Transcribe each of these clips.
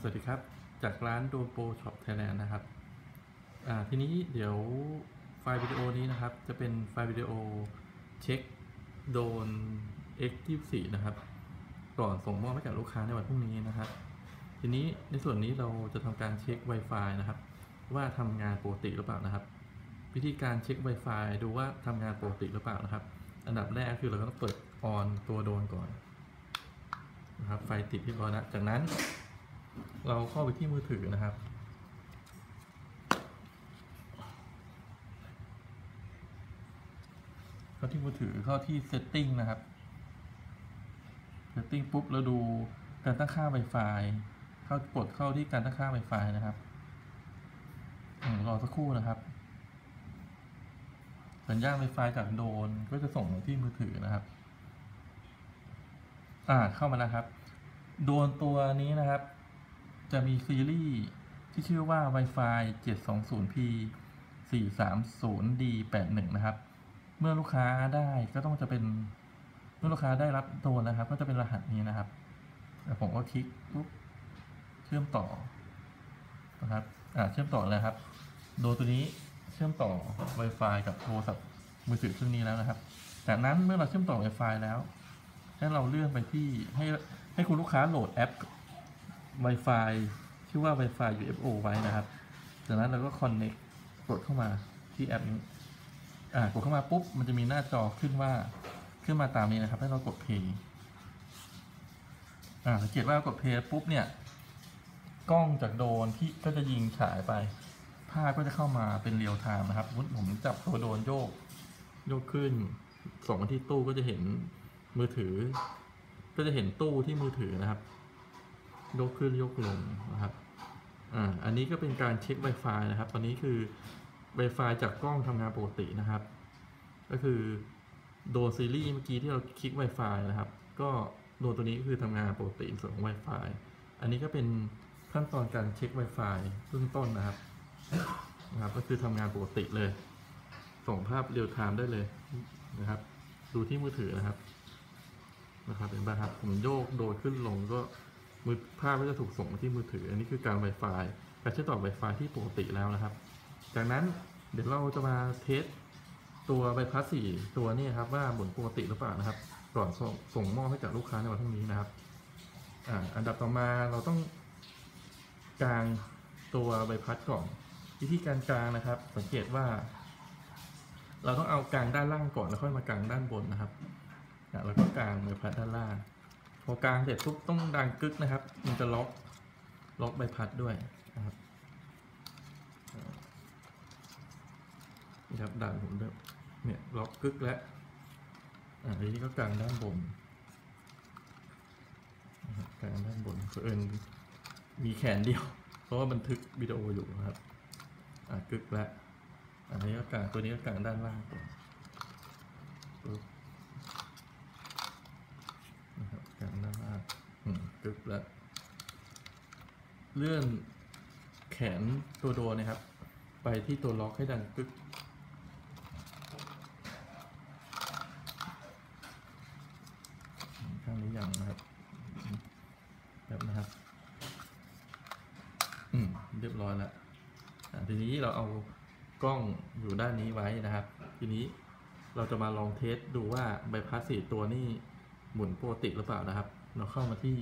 สวัสดีครับ จากร้านโดนโปรช็อปไทยแลนด์นะครับ ทีนี้เดี๋ยวไฟล์วิดีโอนี้นะครับ จะเป็นไฟล์วิดีโอเช็คโดน X24 นะครับ ก่อนส่งมอบให้กับลูกค้าในวันพรุ่งนี้นะครับ ทีนี้ในส่วนนี้เราจะทำการเช็ค Wi-Fi นะครับ ว่าทำงานปกติหรือเปล่านะครับ วิธีการเช็ค Wi-Fi ดูว่าทำงานปกติหรือเปล่านะครับ อันดับแรกคือเราต้องเปิดออนตัวโดนก่อนนะครับไฟติดเรียบร้อยแล้วจากนั้น เราเข้าไปที่มือถือนะครับ เข้าที่มือถือเข้าที่ setting นะครับ setting ปุ๊บแล้วดูการตั้งค่า Wi-Fi เข้ากดเข้าที่การตั้งค่า Wi-Fi นะครับรอสักครู่นะครับ สัญญาณ Wi-Fi จากโดนก็จะส่งมาที่มือถือนะครับ อ่าเข้ามาแล้วครับ โดนตัวนี้นะครับ จะมีซีรีส์ที่ชื่อว่า Wi-Fi 720p 430d 81 นะครับ เมื่อลูกค้าได้ก็ต้องจะเป็น เมื่อลูกค้าได้รับโดนนะครับ ก็จะเป็นรหัสนี้นะครับแล้วผมก็คลิกปุ๊บเชื่อมต่อนะครับอ่าเชื่อมต่อเลยครับ โดนตัวนี้เชื่อมต่อ Wi-Fi กับโทรศัพท์มือถือเครื่องนี้แล้วนะครับ จากนั้นเมื่อเราเชื่อมต่อ Wi-Fi แล้ว ให้เราเลื่อนไปที่ให้ให้คุณลูกค้าโหลดแอป Wi-Fi ชื่อว่า Wi-Fi UFO ไว้นะครับจากนั้นเราก็ Connect กดเข้ามาที่แอปนี้อ่ากดเข้ามาปุ๊บ มันจะมีหน้าจอขึ้นว่าขึ้นมาตามนี้นะครับ ให้เรากด Play อ่าสังเกตว่าเรากด Play ปุ๊บเนี่ย กล้องจากโดนที่ก็จะยิงฉายไป ภาพก็จะเข้ามาเป็นเรียลไทม์นะครับผมจับตัวโดนโยก โยกขึ้น ส่งมาที่ตู้ก็จะเห็นมือถือ ก็จะเห็นตู้ที่มือถือนะครับ ยกขึ้นยกลงนะครับอ่าอันนี้ก็เป็นการเช็ค Wi-Fi นะครับ ตอนนี้คือ Wi-Fi จากกล้องทำงานปกตินะครับ ก็คือโดนซีรีส์เมื่อกี้ที่เราคลิก Wi-Fi นะครับ ก็โดนตัวนี้คือทำงานปกติส่วนของ Wi-Fi อันนี้ก็เป็นขั้นตอนการเช็ค Wi-Fi เบื้องต้นนะครับนะครับ ก็คือทำงานปกติเลย ส่งภาพเรียลไทม์ได้เลยนะครับ ดูที่มือถือนะครับนะครับเป็นบ้าครับผมโยกโดยขึ้นลงก็ มือภาพก็จะถูกส่งมาที่มือถือ อันนี้คือการ Wi-Fi การเชื่อมต่อ Wi-Fi ที่ปกติแล้วนะครับ จากนั้นเดี๋ยวเราจะมาเทสตัวใบพัดสี่ตัวนี้ครับว่าหมุนปกติหรือเปล่านะครับ ก่อนส่งส่งมอบให้กับลูกค้าในวันพรุ่งนี้นะครับอ่าอันดับต่อมาเราต้องกางตัวใบพัดก่อน วิธีการกางนะครับ สังเกตว่า เราต้องเอากางด้านล่างก่อนแล้วค่อยมากางด้านบนนะครับแล้วก็กางใบพัดด้านล่าง พอกลางเสร็จปุ๊บต้องดังกึกนะครับ มันจะล็อกล็อกใบพัดด้วยนะครับนี่ครับดันผมเริ่มเนี่ยล็อกกึกแล้วอ่าทีนี้ก็กางด้านบนนะครับกางด้านบนเผอิญมีแขนเดียว เพราะว่าบันทึกวิดีโออยู่นะครับอ่ากึกแล้วอันนี้ก็กางตัวนี้ก็กางด้านล่างก่อนปึ๊บ นะครับการด้านล่าง อืมกึบแล้ว เลื่อนแขนตัวโดนนะครับ ไปที่ตัวล็อกให้ดังกึกอืมข้างนี้ยังนะครับแบบนะครับ อืม เรียบร้อยแล้วทีนี้เราเอากล้องอยู่ด้านนี้ไว้นะครับ ทีนี้เราจะมาลองเทสดูว่าใบพัดสี่ตัวนี่หมุนปกติหรือเปล่านะครับ เราเข้ามาที่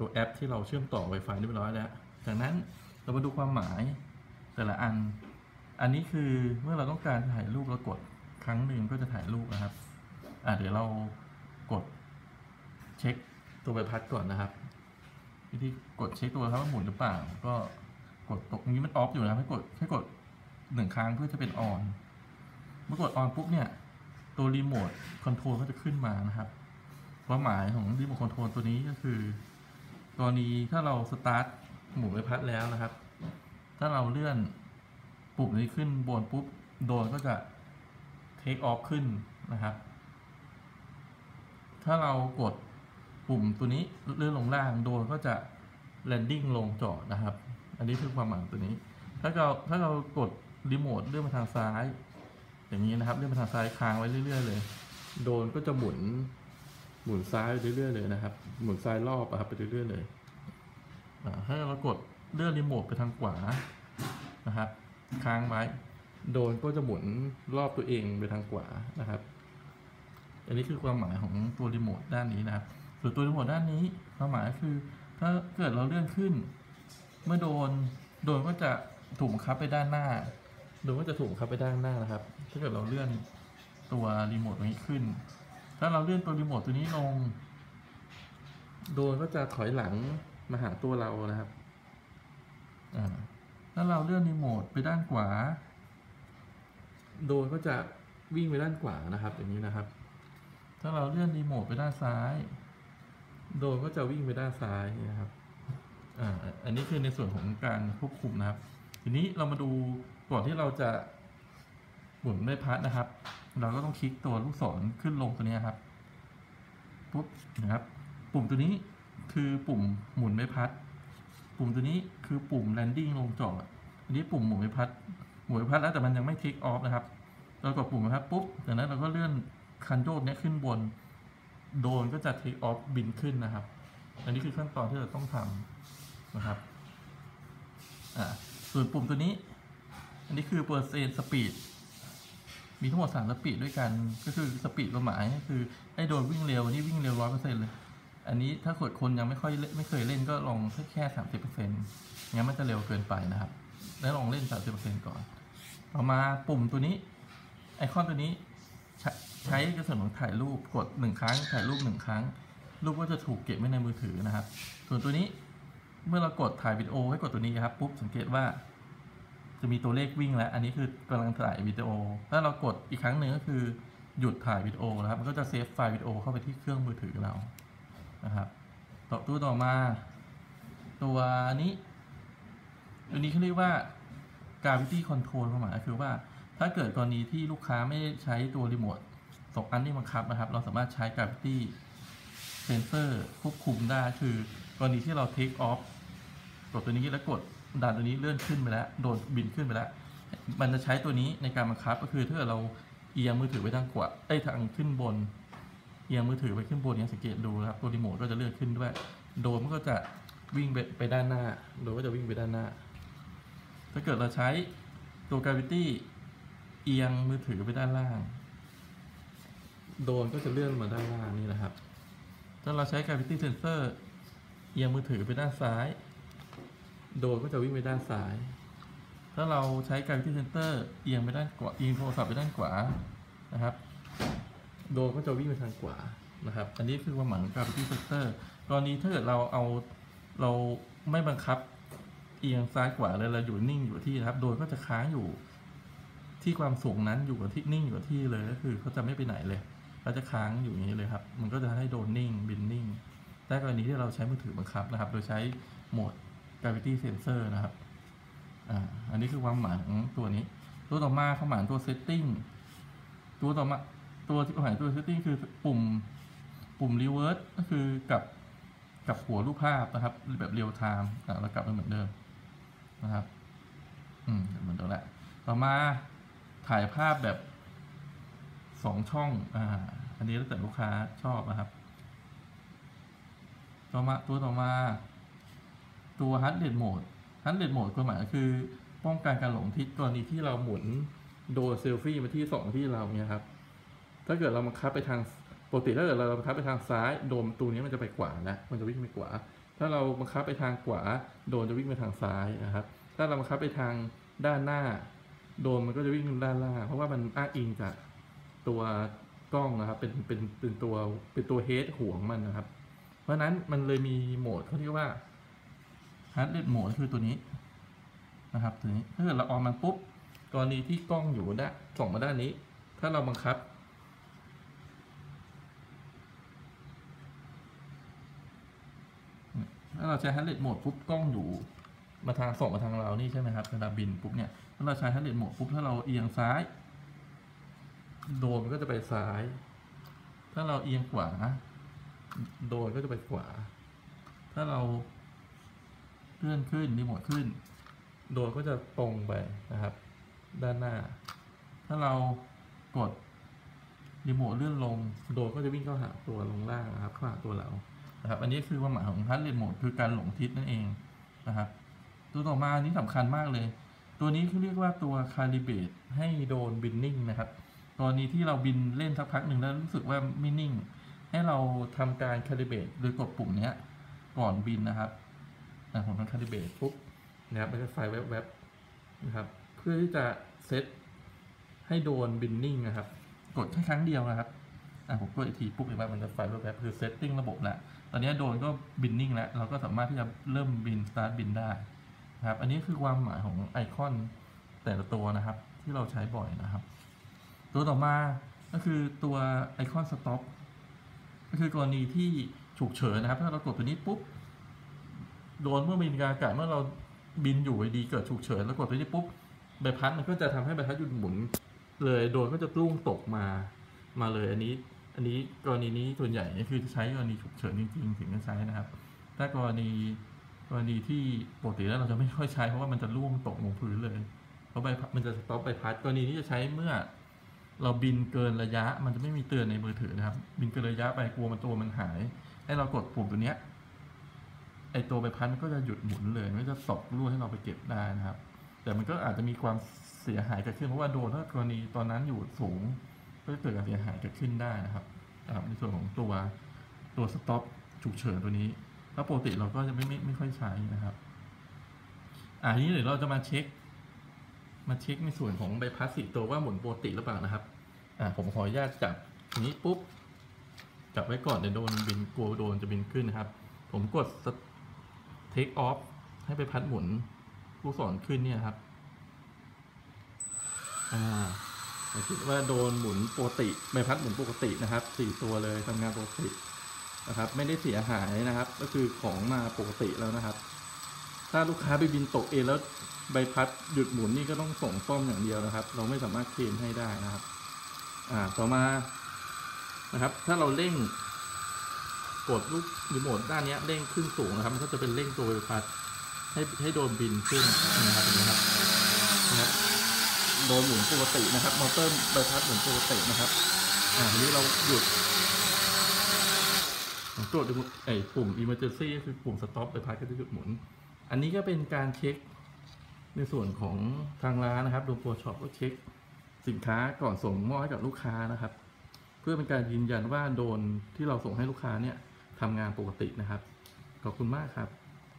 ตัวแอปที่เราเชื่อมต่อ Wi-Fi เรียบร้อยแล้ว จากนั้นเรามาดูความหมายแต่ละอัน อันนี้คือเมื่อเราต้องการถ่ายรูปเรากดครั้งหนึ่งก็จะถ่ายรูปนะครับ อะเดี๋ยวเรากดเช็คตัวใบพัดก่อนนะครับ วิธีกดเช็คตัวครับว่าหมุนหรือเปล่า ก็กดตรงนี้มันออฟอยู่นะให้กดให้กดหนึ่งครั้งเพื่อจะเป็นออน เมื่อกดออนปุ๊บเนี่ย ตัวรีโมทคอนโทรลก็จะขึ้นมานะครับความหมายของรีโมทคอนโทรลตัวนี้ก็คือ กรณีถ้าเราสตาร์ทหมุนใบพัดแล้วนะครับ ถ้าเราเลื่อนปุ่มนี้ขึ้นบนปุ๊บโดรนก็จะเทคออฟขึ้นนะครับ ถ้าเรากดปุ่มตัวนี้เลื่อนลงล่างโดรนก็จะแลนดิ้งลงจอดนะครับ อันนี้คือความหมายตัวนี้ ถ้าเราถ้าเรากดรีโมทเลื่อนมาทางซ้าย อย่างนี้นะครับเลื่อนมาทางซ้ายค้างไว้เรื่อย ๆ เลย โดรนก็จะหมุน หมุนซ้ายไปเรื่อยๆเลยนะครับ หมุนซ้ายรอบอะครับไปเรื่อยๆเลยอ่าถ้าเรากดเลื่อนรีโมทไปทางขวานะครับค้างไว้โดนก็จะหมุนรอบตัวเองไปทางขวานะครับ อันนี้คือความหมายของตัวรีโมทด้านนี้นะครับส่วนตัวรีโมทด้านนี้ความหมายคือ ถ้าเกิดเราเลื่อนขึ้น เมื่อโดนโดนก็จะถูกบังคับไปด้านหน้า โดนก็จะถูกบังคับไปด้านหน้านะครับ ถ้าเกิดเราเลื่อนตัวรีโมทตรงนี้ขึ้น ถ้าเราเลื่อนตัวรีโมทตัวนี้ลง โดนก็จะถอยหลังมาหาตัวเรานะครับ ถ้าเราเลื่อนรีโมทไปด้านขวา โดนก็จะวิ่งไปด้านขวานะครับ อย่างนี้นะครับ ถ้าเราเลื่อนรีโมทไปด้านซ้าย โดนก็จะวิ่งไปด้านซ้ายนะครับอันนี้คือในส่วนของการควบคุมนะครับ ทีนี้เรามาดูก่อนที่เราจะหมุนไม่พัดนะครับ เราก็ต้องคลิกตัวลูกศรขึ้นลงตัวนี้ครับปุ๊บนะครับ ปุ่มตัวนี้คือปุ่มหมุนไม่พัด ปุ่มตัวนี้คือปุ่ม landing ลงจอดอันนี้ปุ่มหมุนไม่พัดหมุนไม่พัดแล้วแต่มันยังไม่ take off นะครับ เรากดปุ่มนะครับปุ๊บจากนั้นเราก็เลื่อนคันโยกเนี้ยขึ้นบน โดรนก็จะ take off บินขึ้นนะครับ อันนี้คือขั้นตอนที่เราต้องทำนะครับอ่าส่วนปุ่มตัวนี้ อันนี้คือเปอร์เซ็นต์สปีด มีทั้งหมดสามสปีดด้วยกันก็คือสปีดความหมายก็คือไอ้โดนวิ่งเร็วนี่วิ่งเร็วร้อยเปอร์เซ็นต์เลย อันนี้ถ้าเกิดคนยังไม่ค่อยไม่เคยเล่นก็ลองแค่สามสิบเปอร์เซ็นต์งั้นมันจะเร็วเกินไปนะครับ แล้วลองเล่นสามสิบเปอร์เซ็นต์ก่อน ต่อมาปุ่มตัวนี้ ไอคอนตัวนี้ใช้ใช้กระสุนของถ่ายรูปกดหนึ่งครั้ง ถ่ายรูปหนึ่งครั้ง รูปก็จะถูกเก็บไว้ในมือถือนะครับ ส่วนตัวนี้เมื่อเรากดถ่ายวิดีโอให้กดตัวนี้ครับปุ๊บสังเกตว่า จะมีตัวเลขวิ่งแล้ว อันนี้คือกำลังถ่ายวิดีโอ ถ้าเรากดอีกครั้งหนึ่งก็คือหยุดถ่ายวิดีโอนะครับ มันก็จะเซฟไฟล์วิดีโอเข้าไปที่เครื่องมือถือเรา นะครับ ต่อตัวต่อมา ตัวนี้ตัวนี้เขาเรียกว่า gravity control ความหมายก็คือว่า ถ้าเกิดกรณีที่ลูกค้าไม่ใช้ตัวรีโมทสองอันที่บังคับนะครับ เราสามารถใช้ gravity sensor ควบคุมได้ คือกรณีที่เรา take off กดตัวนี้แล้วกด ดันตัวนี้เลื่อนขึ้นไปแล้ว โดนบินขึ้นไปแล้ว มันจะใช้ตัวนี้ในการบังคับก็คือถ้าเราเอียงมือถือไปทางขวาเอ้ทางขึ้นบน เอียงมือถือไปขึ้นบนเนี่ยสังเกตดูนะครับตัวรีโมทก็จะเลื่อนขึ้นด้วย โดรนมันก็จะวิ่งไปไปด้านหน้า โดรนก็จะวิ่งไปด้านหน้า ถ้าเกิดเราใช้ตัว gravity เอียงมือถือไปด้านล่าง โดรนก็จะเลื่อนมาด้านล่างนี่นะครับ ถ้าเราใช้ gravity sensor เอียงมือถือไปด้านซ้าย โดนก็จะวิ่งไปด้านซ้าย ถ้าเราใช้ gravity sensor เอียงไปด้านขวาเอียงโทรศัพท์ไปด้านขวานะครับ โดนก็จะวิ่งไปทางขวานะครับ อันนี้คือความหมายของ gravity sensor กรณีถ้าเกิดเราเอาเราไม่บังคับเอียงซ้ายขวาเลยเราอยู่นิ่งอยู่ที่นะครับ โดนก็จะค้างอยู่ที่ความสูงนั้นอยู่กับที่นิ่งอยู่กับที่เลยก็คือเขาจะไม่ไปไหนเลยเขาจะค้างอยู่อย่างนี้เลยครับ มันก็จะให้โดนนิ่งบินนิ่งแต่กรณีที่เราใช้มือถือบังคับนะครับ โดยใช้โหมด gravity sensor นะครับอ่าอันนี้คือความหมายของตัวนี้ ตัวต่อมาความหมายตัว setting ตัวต่อมาตัวที่ความหมายตัว setting คือปุ่มปุ่ม reverse ก็คือกับกับหัวรูปภาพนะครับ แบบ real time อ่าแล้วกลับไปเหมือนเดิมนะครับอืมเหมือนเดิมแหละต่อมาถ่ายภาพแบบสองช่องอ่าอันนี้แล้วแต่ลูกค้าชอบนะครับ ต่อมาตัวต่อมา ตัว hard rate mode hard rate mode ความหมายคือป้องกันการหลงทิศกรณีที่เราหมุนโดนเซลฟี่มาที่สองที่เราเนี่ยครับ ถ้าเกิดเราบังคับไปทางปกติถ้าเกิดเราบังคับไปทางซ้ายโดนตัวนี้มันจะไปขวานะมันจะวิ่งไปขวา ถ้าเราบังคับไปทางขวา โดนจะวิ่งไปทางซ้ายนะครับ ถ้าเราบังคับไปทางด้านหน้า โดนมันก็จะวิ่งด้านล่างเพราะว่ามันอ้างอิงจากตัวกล้องนะครับเป็นเป็นเป็นตัวเป็นตัวเฮดห่วงมันนะครับ เพราะฉะนั้นมันเลยมีโหมดเขาเรียกว่า ฮาร์ดเรทโหมดคือตัวนี้นะครับตัวนี้ถ้าเกิดเราออนมันปุ๊บกรณีที่กล้องอยู่ด้านส่องมาด้านนี้ ถ้าเราบังคับ ถ้าเราใช้ฮาร์ดเรทโหมดปุ๊บกล้องอยู่ มาทางส่งมาทางเรานี่ใช่ไหมครับเวลาบินปุ๊บเนี่ยถ้าเราใช้ฮาร์ดเรทโหมดปุ๊บถ้าเราเอียงซ้าย โดนมันก็จะไปซ้าย ถ้าเราเอียงขวา โดนก็จะไปขวา ถ้าเรา เลื่อนขึ้นรีโมทขึ้น โดรนก็จะตรงไปนะครับ ด้านหน้า ถ้าเรากดรีโมทเลื่อนลง โดรนก็จะวิ่งเข้าหาตัวลงล่างนะครับเข้าหาตัวเรานะครับ อันนี้คือความหมายของฮัตเรทโหมดคือการหลงทิศนั่นเองนะครับ ตัวต่อมาอันนี้สำคัญมากเลย ตัวนี้เขาเรียกว่าตัวคาลิเบตให้โดนบินนิ่งนะครับตอนนี้ที่เราบินเล่นสักพักหนึ่งแล้วรู้สึกว่าไม่นิ่ง ให้เราทำการคาลิเบตโดยกดปุ่มนี้ก่อนบินนะครับ อะผมทำคาลิเบตปุ๊บนะครับมันจะไฟแวบๆนะครับ เพื่อที่จะเซตให้โดนบินนิ่งนะครับ กดแค่ครั้งเดียวนะครับอะผมกดอีกทีปุ๊บเห็นว่ามันจะไฟแวบๆคือเซตติ้งระบบแล้วตอนนี้โดนก็บินนิ่งแล้ว เราก็สามารถที่จะเริ่มบินสตาร์ทบินได้นะครับ อันนี้คือความหมายของไอคอนแต่ละตัวนะครับ ที่เราใช้บ่อยนะครับ ตัวต่อมาก็คือตัวไอคอนสต็อปก็คือกรณีที่ฉุกเฉินนะครับ ถ้าเรากดตัวนี้ปุ๊บ โดนเมื่อบินกลางอากาศเมื่อเราบินอยู่ดีเกิดฉุกเฉินแล้วกดตัวนี้ปุ๊บใบพัดมันก็จะทำให้ใบพัดหยุดหมุน เลยโดนก็จะรุ่งตกมามาเลยอันนี้ อันนี้กรณีนี้ส่วนใหญ่คือใช้กรณีฉุกเฉินจริงๆถึงจะใช้นะครับ ถ้ากรณีกรณีที่ปกติแล้วเราจะไม่ค่อยใช้เพราะว่ามันจะร่วงตกลงพื้นเลย เพราะใบพัดมันจะสต็อปใบพัดกรณีนี้จะใช้เมื่อ เราบินเกินระยะมันจะไม่มีเตือนในมือถือนะครับ บินเกินระยะไปกลัวมันตัวมันหาย ให้เรากดปุ่มตัวเนี้ย ไอตัวใบพัดมันก็จะหยุดหมุนเลยไม่จะตกรั่วให้เราไปเก็บได้นะครับ แต่มันก็อาจจะมีความเสียหายเกิดขึ้นเพราะว่าโดนถ้ากรณีตอนนั้นอยู่สูง ก็จะเกิดการเสียหายเกิดขึ้นได้นะครับในส่วนของตัวตัวสต็อปฉุกเฉินตัวนี้เพราะปกติเราก็จะไม่ไม่ไม่ค่อยใช้นะครับอ่าทีนี้เดี๋ยวเราจะมาเช็ค มาเช็คในส่วนของใบพัดสีตัวว่าหมุนปกติหรือเปล่านะครับอ่าผมขออนุญาตจับนนี้ปุ๊บจับไว้ก่อนเดี๋ยวโดนบินกลัวโดนจะบินขึ้นนะครับ ผมกด take off ให้ไปพัดหมุนลูกศรขึ้นเนี่ยครับ อ่าผมคิดว่าโดนหมุนปกติใบพัดหมุนปกตินะครับสี่ตัวเลยทำงานปกตินะครับ ไม่ได้เสียหายนะครับ ก็คือของมาปกติแล้วนะครับ ถ้าลูกค้าไปบินตกเองแล้วใบพัดหยุดหมุนนี่ก็ต้องส่งซ่อมอย่างเดียวนะครับ เราไม่สามารถเคลมให้ได้นะครับ อ่าต่อมานะครับ ถ้าเราเร่ง กดลูกรีโมทด้านเนี้ยเร่งขึ้นสูงนะครับ มันก็จะเป็นเร่งตัวใบพัดให้ให้โดนบินขึ้นนะครับเห็นไหมครับนะครับโดนหมุนปกตินะครับ มอเตอร์ใบพัดหมุนปกตินะครับอ่าทีนี้เราหยุดผมกดดูไอ้ปุ่ม emergency ก็คือปุ่ม stop ใบพัดก็จะหยุดหมุน อันนี้ก็เป็นการเช็คในส่วนของทางร้านนะครับดูโปรช็อปก็เช็คสินค้าก่อนส่งมอบให้กับลูกค้านะครับ เพื่อเป็นการยืนยันว่าโดนที่เราส่งให้ลูกค้าเนี่ย ทำงานปกตินะครับ ขอบคุณมากครับ